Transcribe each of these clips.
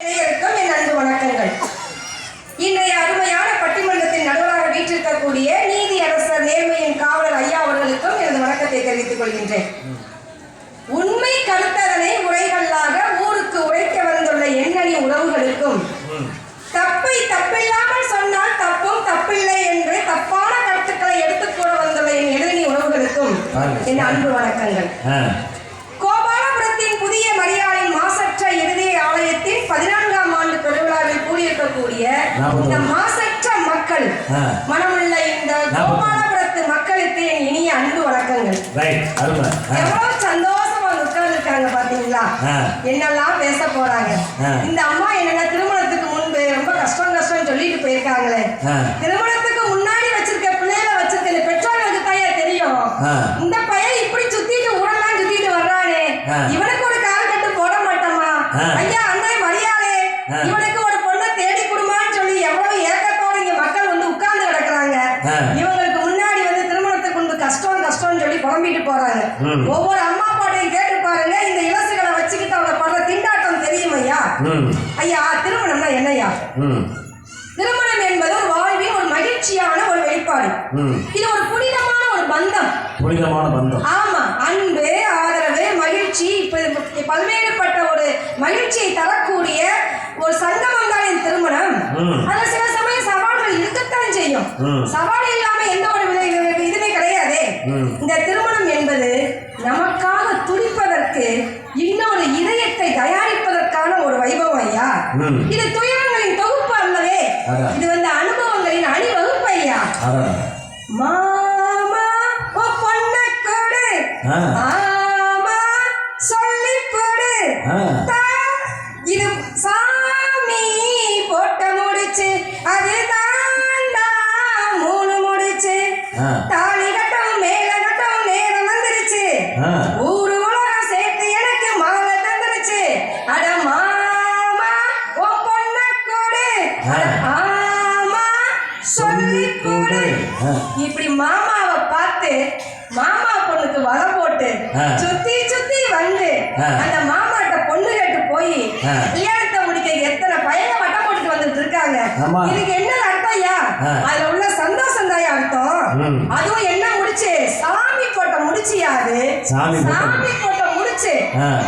நேயருக்கும் என் அன்பு வணக்கங்கள். இன்றைய அருமையான பட்டிமன்றத்தின் நடுவராக வீற்றிருக்கக்கூடிய நீதி அரசர் நேர்மையின் காவலர் ஐயா அவர்களுக்கும் எனது வணக்கத்தை தெரிவித்துக் கொள்கின்றேன். உண்மை கருத்ததனை உரைகளாக ஊருக்கு உரைக்க வந்துள்ள எண்ணணி உறவுகளுக்கும் தப்பை தப்பில்லாமல் சொன்னால் தப்பும் தப்பில்லை என்று தப்பான கருத்துக்களை எடுத்துக் கூற வந்துள்ள என் எதிரணி உறவுகளுக்கும் என் அன்பு வணக்கங்கள். இந்த மாசற்ற மக்கள். மனமுள்ள இந்த. கோபாலபுரத்து மக்களுக்கு என் இனிய அன்பு வணக்கங்கள் எவ்வளவு சந்தோஷமா உட்கார்ந்துருக்காங்க பாத்தீங்களா. என்னெல்லாம் பேச போறாங்க. இந்த அம்மா என்னென்ன திருமணத்துக்கு முன்பு ரொம்ப கஷ்டம் கஷ்டம் சொல்லிட்டு போயிருக்காங்களே. திருமணத்துக்கு முன்னாடி வச்சிருக்க பிள்ளைகளை வச்சிருக்க பெற்றோர்களுக்கு தாயா தெரியும். இந்த பையன் இப்படி சுத்திட்டு ஊரெல்லாம் சுத்திட்டு வர்றானே. இவனுக்கு ஒரு கால் கட்டு போட மாட்டோமா. ஐயா அண்ணன் மரியாதை. இவனுக்கு ஒரு பொண்ணை தேடி கொடுமான்னு சொல்லி எவ்வளவு ஏக்கத்தோட இங்க மக்கள் வந்து உட்கார்ந்து கிடக்குறாங்க ஆ. இவங்களுக்கு முன்னாடி வந்து திருமணத்துக்கு முன்பு கஷ்டம் கஷ்டம்னு சொல்லி புலம்பிட்டு போறாங்க ம். ஒவ்வொரு அம்மா அப்பாட்டையும் கேட்டு பாருங்க. இந்த இலசுகளை வச்சுக்கிட்டு அவங்க படுற திண்டாட்டம் தெரியும் ஐயா. ஐயா திருமணம்னா என்னய்யா? ம். திருமணம் என்பது ஒரு வாழ்வின் ஒரு மகிழ்ச்சியான ஒரு வெளிப்பாடு. இது ஒரு புனிதமான ஒரு பந்தம். புனிதமான பந்தம். ஆமா அன்பு ஆதரவு மகிழ்ச்சி பல்வேறுபட்ட ஒரு மகிழ்ச்சியை தரக்கூடிய ஒரு சங்கமம் தான் திருமணம். அதுல சில சமயம் இருக்கத்தான் செய்யும். சவால் இல்லாம எந்த ஒரு இதுவே கிடையாதே. இந்த திருமணம் என்பது நமக்காக துடிப்பதற்கு இன்னொரு இதயத்தை தயாரிப்பதற்கான ஒரு வைபவம் ஐயா. இது துயரங்களின் தொகுப்பு அல்லவே. இது வந்து அனுபவங்களின் அணிவகுப்பு ஐயா மாமா பொண்ணை ஆமா சொல்லி கொடு. இப்படி மாமாவை பார்த்து மாமா பொண்ணுக்கு வலை போட்டு. சுத்தி சுத்தி வந்து. அந்த மாமாட்ட பொண்ணு கேட்டு போய். கல்யாணத்தை முடிக்க எத்தனை பையங்க வட்டம் போட்டுட்டு வந்துட்டு இருக்காங்க. இதுக்கு என்ன அர்த்தம் ஐயா. அதுல உள்ள சந்தோஷம் தான் அர்த்தம். அதுவும் என்ன முடிச்சு சாமி போட்ட முடிச்சியா அது சாமி போட்ட முடிச்சு.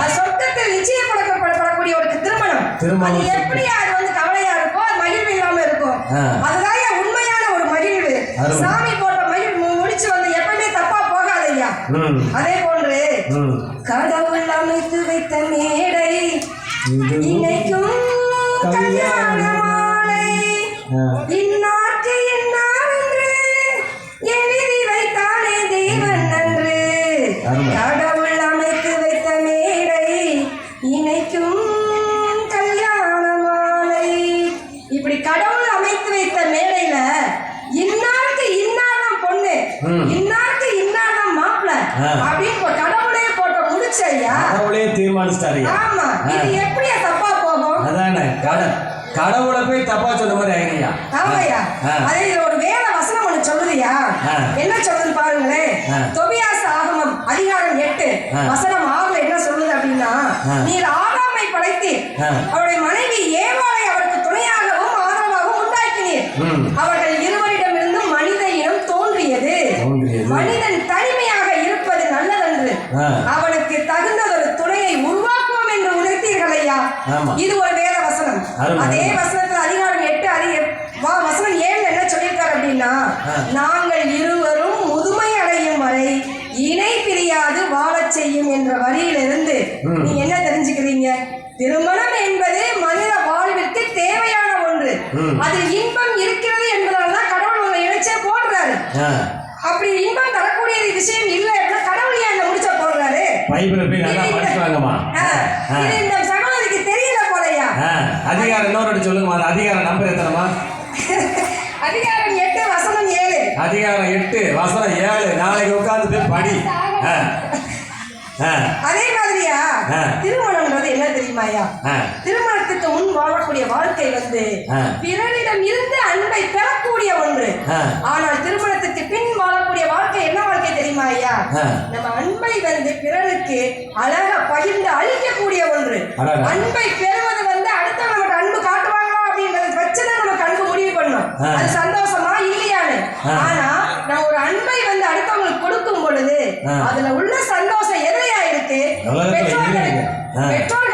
அது சொர்க்கத்தில் நிச்சயப்படப்படக்கூடிய ஒரு திருமணம் திருமணம் அது எப்படி அது வந்து கவலையா இருக்கும் மகிழ்வு இல்லாம இருக்கும். அதுதான் என் உண்மையான ஒரு மகிழ்வு. சாமி போட்ட மகிழ்வு முடிச்சு வந்து எப்பவுமே தப்பா போகாதையா ம். அதே போன்று கடவுள் அமைத்து வைத்த மேடை இன்னைக்கும் கல்யாண மாலை. இந்நாட்டு என்று எழுதி வைத்தானே தேவன் அன்று அருமை. கடவுள் அமைத்து வைத்த மேடை இணைக்கும் கல்யாண மாலை இப்படி கடவுள் அமைத்து வைத்த மேடையில இன்னாருக்கு இன்னார்தான் பொண்ணு ம். இன்னாருக்கு இன்னார்தான் மாப்பிள்ள ஆ. அப்படின்னு இப்ப கடவுளே போட்ட முடிச்சு ஐயா கடவுளே தீர்மானிச்சிட்டாரு ஆமா இது எப்படியா தப்பா போகும் அதானே கட கடவுளை போய் தப்பா சொன்ன மாதிரி. அதே ஒரு வேத வசனம் ஒண்ணு சொல்லுதுயா. என்ன சொல்லுது பாருங்களேன். தொபியாஸ் ஆகமம் அதிகாரம் எட்டு. வசனம் ஆறுல என்ன சொல்லுது அப்படின்னா. நீர் ஆதாமை படைத்தீர் ஆ. அவருடைய மனைவி ஏவாளை அவருக்கு துணையாகவும் ஆதரவாகவும் உண்டாக்கினீர். அவர்கள் இருவரிடமிருந்து மனித இனம் தோன்றியது. மனிதன் தனிமையாக இருப்பது நல்லதன்று ஆ. இது ஒரு வேத வசனம். அதே. வசனத்துல அதிகாரம் எட்டு அதி வா வசனம் ஏழு என்ன சொல்லியிருக்காரு அப்படின்னா. நாங்கள் இருவரும் முதுமை அடையும் வரை இணை பிரியாது வாழச் செய்யும் என்ற வரியிலிருந்து. நீங்க என்ன தெரிஞ்சுக்கிறீங்க? திருமணம் என்பது மனித வாழ்விற்கு தேவையான ஒன்று. அதில் இன்பம் இருக்கிறது என்பதால் தான் கடவுள் உங்களை இணைச்சே போடுறாரு. அப்படி இன்பம் தரக்கூடிய விஷயம் இல்லை அப்படின்னா கடவுள் ஏன் முடிச்ச போடுறாரு? பைபிளை போய் நல்லா இது இந்த- அதிகாரம் இன்னொரு சொல்லுங்கம்மா. அந்த அதிகாரம் நம்பர் எத்தனைமா அதிகாரம் எட்டு வசனம் ஏழு. அதிகாரம் எட்டு வசனம் ஏழு. நாளைக்கு உட்கார்ந்து போய் படி. அதே மாதிரியா. திருமணம்ன்றது என்ன தெரியுமாயா திருமணத்துக்கு முன் வாழக்கூடிய வாழ்க்கை வந்து. பிறரிடம் இருந்து அன்பை பெறக்கூடிய ஒன்று. ஆனால் திருமணத்துக்கு பின் வாழக்கூடிய வாழ்க்கை என்ன வாழ்க்கை தெரியுமா ஐயா. நம்ம அன்பை வந்து பிறருக்கு அழகா பகிர்ந்து அளிக்கக்கூடிய ஒன்று. அன்பை பெறுவது அது சந்தோஷமா இல்லையான்னு ஆனா நான் ஒரு அன்பை வந்து அடுத்தவங்களுக்கு கொடுக்கும் பொழுது அதுல உள்ள சந்தோஷம் எதையா இருக்கு? பெற்றோர்களுக்கு பெற்றோர்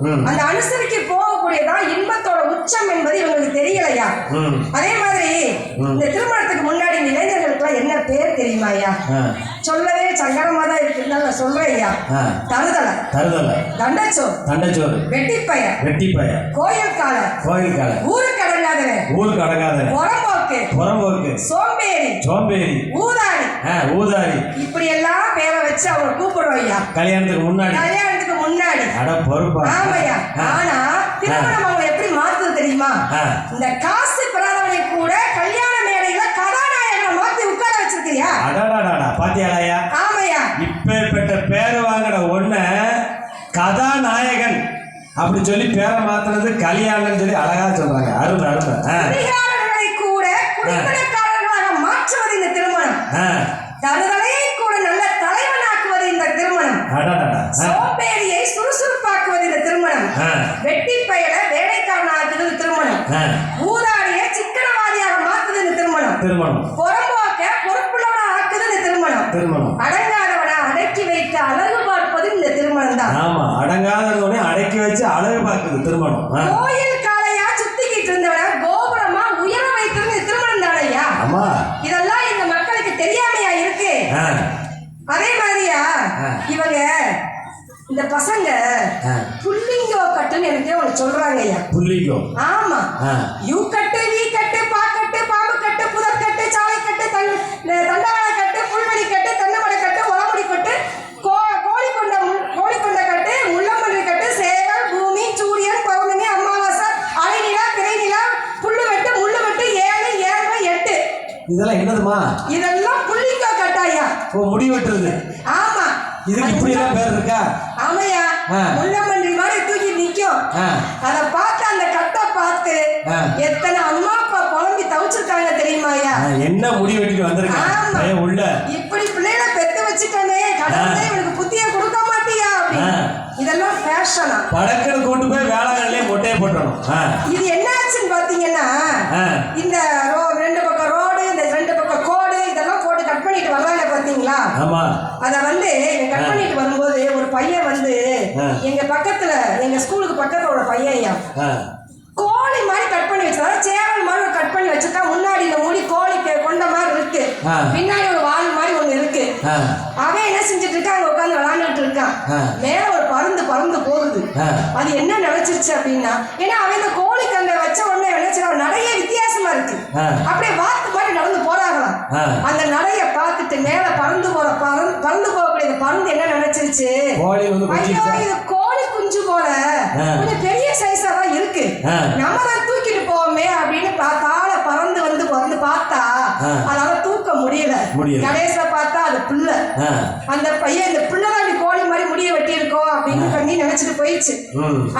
அந்த அனுசரிக்க போகக்கூடியதான் இன்பத்தோட உச்சம் என்பது இவங்களுக்கு தெரியலையா? அதே மாதிரி. இந்த திருமணத்துக்கு முன்னாடி இந்த இளைஞர்களுக்குலாம் என்ன பேர் தெரியுமா ஐயா? சொல்லவே சங்கடமா தான் இருக்கு நான் சொல்றேன் ஐயா. தருதலை. தருதலை. தண்டச்சோர் தண்டைச்சோறு. வெட்டிப்பய வெட்டிப்பய கோயில் கால. கோயில் காலை. ஊருக்கு அடங்காதவன். ஊருக்கு அடங்காதவன். புறம்போக்கு. புறம்போக்கு. சோம்பேறி. சோம்பேறி. ஊதாரி. ஆ ஊதாரி. இப்படி எல்லாம் பேரை வச்சு அவங்க கூப்பிடுவோம் ஐயா. கல்யாணத்துக்கு முன்னாடி. முன்னாடி. ஆமையா. ஆனா திருமணம் அவங்க எப்படி மாத்துது தெரியுமா. இந்த காசு பெறாதவனை கூட கல்யாண மேடையில கதாநாயகனை மாத்தி உட்கார வச்சிருக்கியா அடாடாடாடா பாத்தியாலயா? ஆமையா. இப்பேற்பட்ட பேர் வாங்கின ஒண்ண கதாநாயகன் அப்படி சொல்லி பேரை மாத்துறது கல்யாணம்னு சொல்லி அழகா சொல்றாங்க. அருமை அருமை. கூட குடிப்பணக்காரர்களாக மாற்றுவது இந்த திருமணம். தருதலையை கூட நல்ல தலைவனாக்குவது இந்த திருமணம். அடாடாடா வெட்டி பயல வேலைக்காரனாக்குவது திருமணம். ஊதாரிய சிக்கனவாதியாக மாத்துது திருமணம். திருமணம். புறம்போக்க பொறுப்புள்ளவனா ஆக்குது இந்த திருமணம். திருமணம். அடங்காதவனா அடக்கி வைத்து அழகு பார்ப்பது இந்த திருமணம் தான் ஆமா அடங்காதவனே அடக்கி வச்சு அழகு பார்க்குது திருமணம். கோயில் காளையா சுத்திக்கிட்டு இருந்தவன கோபுரமா உயர வைத்தது இந்த திருமணம் தானையா ஆமா. இதெல்லாம் இந்த மக்களுக்கு தெரியாமையா இருக்கு? அதே மாதிரியா. இவங்க இந்த பசங்க ஆ. கட்டுன்னு எனக்கு ஒன்று சொல்றாங்க ஐயா புள்ளிக்கும் ஆமா யூ கட்டு வீ கட்டு பா கட்டு பாம்பு கட்டு புதர் கட்டு சாலை கட்டு தண்டவாள கட்டு புல்வெளி கட்டு தென்னமடை கட்டு உரமுடி கட்டு கோ கோழி கொண்ட கோழி கொண்ட கட்டு முள்ளம்பன்றி கட்டு சேவல் பூமி சூரியன் பௌர்ணமி அமாவாசை அலைநிலா பிறைநிலா புல்லு வெட்டு முள்ளு வெட்டு ஏழு ஏழு எட்டு. இதெல்லாம் என்னதுமா? இதெல்லாம் புள்ளிங்கோ கட்டாயா. ஓ முடி வெட்டுறது. ஆமா. இதுக்கு இப்படி எல்லாம் பேர் இருக்கா? ஆமையா. முள்ளம்பன்றி ஆ, அதை பார்த்து அந்த கட்டை பார்த்து. எத்தனை அம்மா அப்பா புலம்பி தவிச்சிருக்காங்க தெரியுமாயா ஆ, என்ன முடி வெட்டிட்டு. பையன் உள்ள? இப்படி பிள்ளைகளை பெத்து வச்சுட்டனே கடவுளே இவனுக்கு புத்திய கொடுக்க மாட்டியா அப்படின்னு. இதெல்லாம் ஃபேஷனா படக்குன்னு கூட்டு போய் வேளாங்கண்ணிலே மொட்டையை போட்டணும் இது என்ன ஆச்சுன்னு பாத்தீங்கன்னா இந்த ரோ ரெண்டு பக்கம் ரோடு இந்த ரெண்டு பக்கம் கோடு இதெல்லாம் போட்டு கட் பண்ணிட்டு வர்றாங்க பாத்தீங்களா ஆமா. அத வந்து கட் பண்ணிட்டு வரும்போது பையன் வந்து. எங்க பக்கத்துல எங்க ஸ்கூலுக்கு பக்கத்துல ஒரு பையன் கோழி மாதிரி கட் பண்ணி வச்சிருக்கா சேவல் மாதிரி ஒரு கட் பண்ணி வச்சிருக்கா. முன்னாடி இந்த முடி கோழி கொண்ட மாதிரி இருக்கு. பின்னாடி ஒரு வால் மாதிரி ஒண்ணு இருக்கு. அவன் என்ன செஞ்சுட்டு இருக்கான்? அங்க உட்காந்து விளையாண்டுட்டு இருக்கான். மேல ஒரு பருந்து பறந்து போகுது. அது என்ன நினைச்சிருச்சு அப்படின்னா ஏன்னா அவன் இந்த கோழி கண்டை வச்ச உடனே நினைச்சிருக்கான் நிறைய வித்தியாசமா இருக்கு. அப்படியே வாத்து மாதிரி நடந்து போறாங்களாம். அந்த நடைய பார்த்துட்டு மேல பறந்து போற பறந்து பறந்து போகக்கூடிய இந்த பருந்து என்ன நினைச்சிருச்சு ஐயோ? இது கோழி குஞ்சு போல. கொஞ்சம் பெரிய சைஸா தான் இருக்கு. நம்ம தான் தூக்கிட்டு போவோமே அப்படின்னு பார்த்தால பறந்து வந்து வந்து பார்த்தா ஆ. அதால தூக்க முடியல. கடைசியில பார்த்தா அது பிள்ளை அந்த பையன் இந்த பிள்ளை தான் இப்படி கோழி மாதிரி முடிய வெட்டி இருக்கோம் அப்படின்னு பண்ணி நினைச்சிட்டு போயிடுச்சு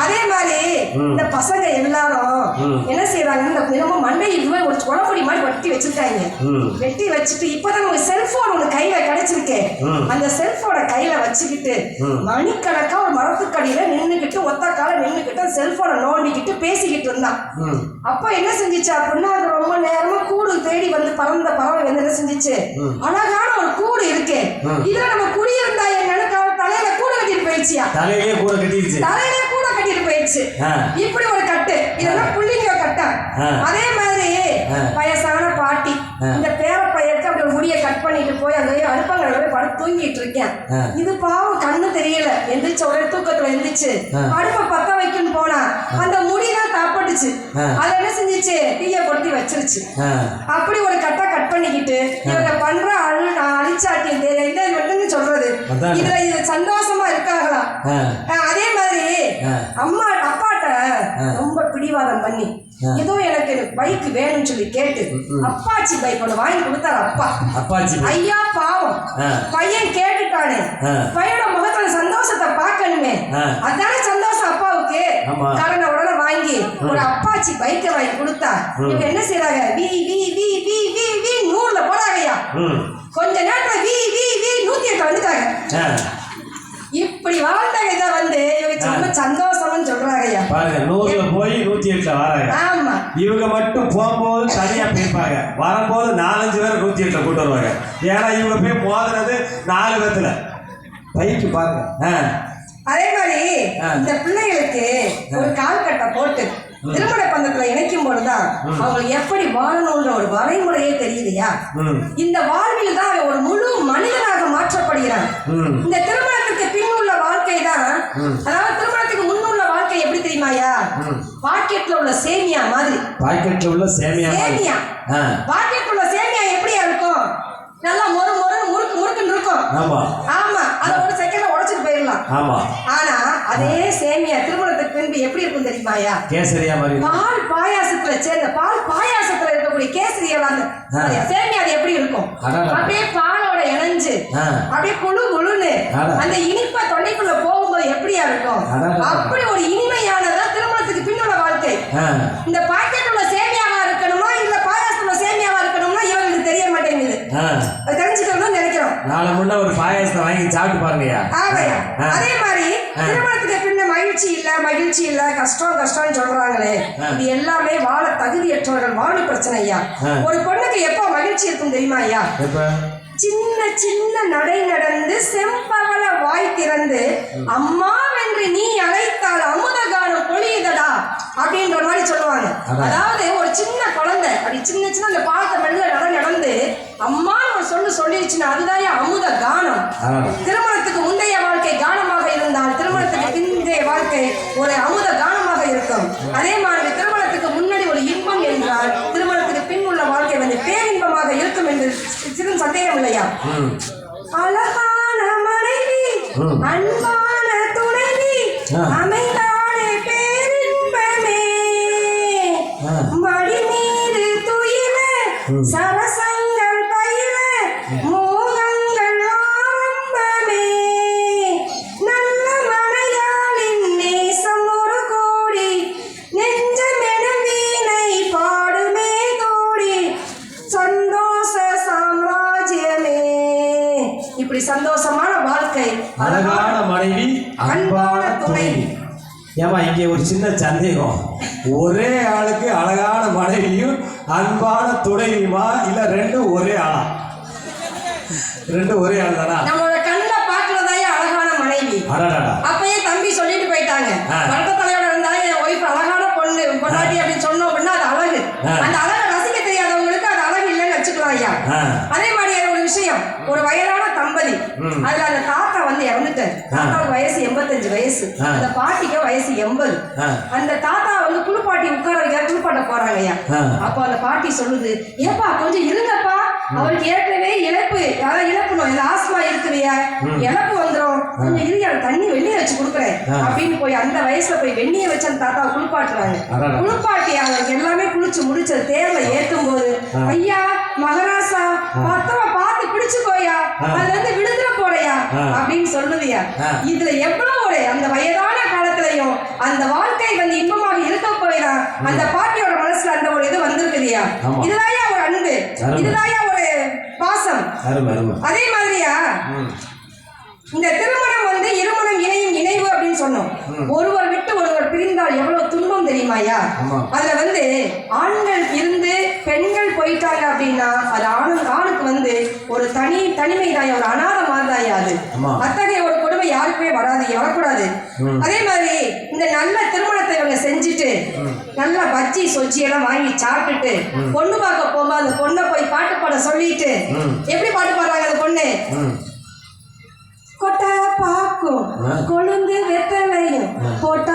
அதே மாதிரி. இந்த பசங்க எல்லாரும். என்ன செய்யறாங்கன்னு இந்த தினமும் மண்டையில் இதுவே ஒரு குடம்புடி மாதிரி வெட்டி வச்சிருக்காங்க. வெட்டி வச்சுட்டு இப்பதான் உங்களுக்கு செல்போன் ஒண்ணு கையில கிடைச்சிருக்கு. அந்த செல்போனை கையில வச்சுக்கிட்டு. மணிக்கணக்கா ஒரு மரத்துக்கடியில நின்னுக்கிட்டு ஒத்த கால நின்னுக்கிட்டு செல்போனை நோண்டிக்கிட்டு பேசிக்கிட்டு இருந்தான் அப்ப என்ன செஞ்சுச்சு அப்படின்னா அது ரொம்ப நேரமா கூடு தேடி வந்து பறந்த பறவை வந்து என்ன செஞ்சுச்சு. அழகான ஒரு கூடு இருக்கு. இதுல நம்ம குடியிருந்தா என்னன்னு அவ தலையில கூடு கட்டிட்டு போயிடுச்சியா தலையிலே கூட கட்டிருச்சு தலையில கூட கட்டிட்டு போயிடுச்சு. இப்படி ஒரு கட்டு இதெல்லாம் புள்ளிங்க கட்டா. அதே மாதிரி. வயசான பாட்டி. இந்த பேர முடிய கட் பண்ணிட்டு போய் அங்க அடுப்பங்கள்ல போய் படுத்து தூங்கிட்டு இருக்கேன். இது பாவம் கண்ணு தெரியல எந்திரிச்ச உடனே தூக்கத்துல எந்திரிச்சு. அடுப்பை பத்த வைக்கணும்னு போனா அந்த முடிதான் தாப்பட்டுச்சு. அது என்ன செஞ்சுச்சு தீய பொருத்தி வச்சிருச்சு அப்படி ஒரு கட்டை கட் பண்ணிக்கிட்டு இவங்க பண்ற அழு அழிச்சாட்டி என்ன மட்டும் சொல்றது. இதுல இது சந்தோஷமா இருக்காங்களா அதே மாதிரி. அம்மா அப்பாட்ட. ரொம்ப பிடிவாதம் பண்ணி. ஏதோ எனக்கு பைக் வேணும்னு சொல்லி கேட்டு அப்பாச்சி பைக் ஒன்று வாங்கி கொடுத்தாரு அப்பா. அப்பாச்சி ஐயா பாவம். பையன் கேட்டுட்டானே. பையனோட முகத்துல சந்தோஷத்தை பார்க்கணுமே. அதானே சந்தோஷம் அப்பாவுக்கு. கடனை உடனே வாங்கி ஒரு அப்பாச்சி பைக்கை வாங்கி கொடுத்தா இவங்க என்ன செய்றாங்க? வி வி வி வி வி வி நூறுல போறாங்கய்யா. கொஞ்ச நேரத்துல வி வி வி நூத்தி எட்டு வந்துட்டாங்க. இப்படி வாழ்ந்த இதை வந்து இவங்க ரொம்ப சந்தோஷம்னு சொல்றாங்க ஐயா. பாருங்க நூறுல போய் நூத்தி எட்டுல வராங்க. ஆமா. இவங்க மட்டும் போகும்போது தனியா போயிருப்பாங்க வரும்போது நாலஞ்சு பேர் நூத்தி எட்டுல கூட்டு வருவாங்க. ஏன்னா இவங்க போய் மோதுறது நாலு பேத்துல பைக்கு பாருங்க. அதே மாதிரி. இந்த பிள்ளைகளுக்கு ஒரு கால்கட்டை போட்டு திருமண பந்தத்துல இணைக்கும் பொழுதுதான் அவங்களுக்கு எப்படி வாழணும்ன்ற ஒரு வரைமுறையே தெரியுதுயா ம். இந்த வாழ்வில் தான் ஒரு முழு மனிதனாக மாற்றப்படுகிறான். இந்த வாழ்க்கை தான். அதாவது திருமணத்துக்கு முன்னுள்ள வாழ்க்கை எப்படி தெரியுமாயா. பாக்கெட்ல உள்ள சேமியா மாதிரி. பாக்கெட்ல உள்ள சேமியா. சேமியா. பாக்கெட்ல உள்ள சேமியா எப்படியா இருக்கும்? நல்லா மொறு மொறு முறுக்கு முறுக்குன்னு இருக்கும். ஆமா. ஆமா. அதை ஒரு செகண்ட்ல உடைச்சிட்டு போயிடலாம். ஆமா. ஆனா அதே சேமியா திருமணத்துக்கு பின்பு எப்படி இருக்கும் தெரியுமாயா கேசரியா மாதிரி பால் பாயாசத்துல சேர்ந்த பால் பாயாசத்துல இருக்கக்கூடிய ஆ. சேமியா அது எப்படி இருக்கும். அப்படியே பாலோட இணைஞ்சு. அப்படியே குழு குழுன்னு. அந்த இனிப்ப தொண்டைக்குள்ள போகும்போது எப்படியா இருக்கும். அப்படி ஒரு இனிமையானதா திருமணத்துக்கு பின்னுள்ள வாழ்க்கை இந்த பாக்கெட் உள்ள சேமியாவா இருக்கணுமா இல்ல பாயாசத்துல சேமியாவா இருக்கணும்னா இவங்களுக்கு தெரிய மாட்டேங்குது தெரிஞ்சுக்கணும்னு நினைக்கிறோம் நாளை முன்ன ஒரு பாயாசத்தை வாங்கி சாப்பிட்டு ஆ. அதே மாதிரி. திருமணத்துக்கு பின்ன மகிழ்ச்சி இல்ல மகிழ்ச்சி இல்ல கஷ்டம் கஷ்டம்னு சொல்றாங்களே. இது எல்லாமே வாழ தகுதியற்றவர்கள் வாழ்வு பிரச்சனை ஐயா. ஒரு பொண்ணுக்கு எப்போ மகிழ்ச்சி இருக்கும் தெரியுமா ஐயா சின்ன சின்ன நடை நடந்து செம்பவள வாய் திறந்து அம்மா என்று நீ அழைத்தால் அமுத கானம் பொழியுதடா அப்படின்ற மாதிரி சொல்லுவாங்க. அதாவது ஒரு சின்ன குழந்தை அப்படி சின்ன சின்ன அந்த பாலத்தை மெல்ல நட நடந்து அம்மான்னு ஒரு சொல்லு சொல்லிடுச்சுன்னா அதுதான் அமுத கானம் திருமணத்துக்கு முந்தைய வாழ்க்கை கானமாக இருந்தால் திருமணத்துக்கு பிந்தைய வாழ்க்கை ஒரு அமுத கானமாக இருக்கும் அதே மாதிரி திருமணத்துக்கு முன்னாடி ஒரு இன்பம் என்றால் திருமணத்துக்கு பின் உள்ள வாழ்க்கை வந்து பேரின்பமாக இருக்கும் என்று சி- சிறிது சந்தேகம் இல்லையா அழகான மனைவி. அன்பான துணைவி. அமைந்தானே பேரின்பமே. மடி மீது துயில ம். அன்பான துணைவி ஏமா இங்கே ஒரு சின்ன சந்தேகம். ஒரே ஆளுக்கு அழகான மனைவியும் அன்பான துணைவியுமா இல்ல ரெண்டும் ஒரே ஆளா? ரெண்டும் ஒரே ஆள் தானா நம்மளோட கண்ணை பார்க்கறதாயே அழகான மனைவி. அடடாடா. அப்பயே தம்பி சொல்லிட்டு போயிட்டாங்க. வர்க்க தலையோட இருந்தாலும் என் ஒய்ஃப் அழகான பொண்ணு பொண்டாட்டி அப்படின்னு சொன்னோம் அப்படின்னா அது அழகு. அந்த அழகை ரசிக்க தெரியாதவங்களுக்கு அது அழகு இல்லைன்னு வச்சுக்கலாம் ஐயா. அதே மாதிரி ஒரு விஷயம். ஒரு வயதான தம்பதி. அதுல அந்த தாத்தா வந்து இறந்துட்டாரு. தாத்தாவுக்கு வயசு எண்பத்தஞ்சு வயசு. அந்த பாட்டிக்கு வயசு எண்பது. அந்த தாத்தா வந்து குளிப்பாட்டி உட்கார வைக்க குளிப்பாட்ட போறாங்க ஐயா. அப்போ அந்த பாட்டி சொல்லுது ஏப்பா கொஞ்சம் இருங்கப்பா அவருக்கு ஏற்கனவே இழப்பு அதாவது இழப்புணும் இந்த ஆஸ்மா இருக்குதுயா இழப்பு வந்துரும் கொஞ்சம் இருங்க தண்ணி வெந்நீர் வச்சு கொடுக்குறேன். அப்படின்னு போய் அந்த வயசுல போய் வெந்நீரை வச்சு அந்த தாத்தாவை குளிப்பாட்டுறாங்க. குளிப்பாட்டி அவருக்கு எல்லாமே குளிச்சு முடிச்சது தேர்ல ஏத்தும் போது. ஐயா மகராசா பத்தவ பார்த்து பிடிச்சுக்கோயா. அதுல இருந்து ஆ. அப்படின்னு சொல்லுதியா ஆ. இதுல எவ்வளவு ஒரு அந்த வயதான காலத்திலையும் அந்த வாழ்க்கை வந்து இன்பமாக இருக்க போய்தான் அந்த பாட்டியோட மனசுல அந்த ஒரு இது வந்திருக்குதியா. இதுதாயா ஒரு அன்பு. இதுதாயா ஒரு பாசம்? அதே மாதிரியா? இந்த திருமணம் வந்து இருமணம் இணையும் இணைவு அப்படின்னு சொன்னோம். ஒருவர் விட்டு ஒருவர் பிரிந்தால் எவ்வளவு துன்பம் தெரியுமாயா. அதுல வந்து ஆண்கள் இருந்து பெண்கள் போயிட்டாங்க அப்படின்னா அது ஆணு ஆணுக்கு வந்து ஒரு தனி தனிமைதாயா ஒரு அனாத அது ஆமா. அத்தகைய ஒரு கொடுமை யாருக்குமே வராது வரக்கூடாது. அதே மாதிரி இந்த நல்ல திருமணத்தை இவங்க செஞ்சுட்டு நல்லா பஜ்ஜி சொஜ்ஜி எல்லாம் வாங்கி சாப்பிட்டுட்டு பொண்ணு பார்க்க போகும்போது அந்த பொண்ணை போய் பாட்டு பாட சொல்லிட்டு. எப்படி பாட்டு பாடுறாங்க அந்த பொண்ணு கொட்டை பாக்கும். கொழுந்து வெத்தலையும் போட்ட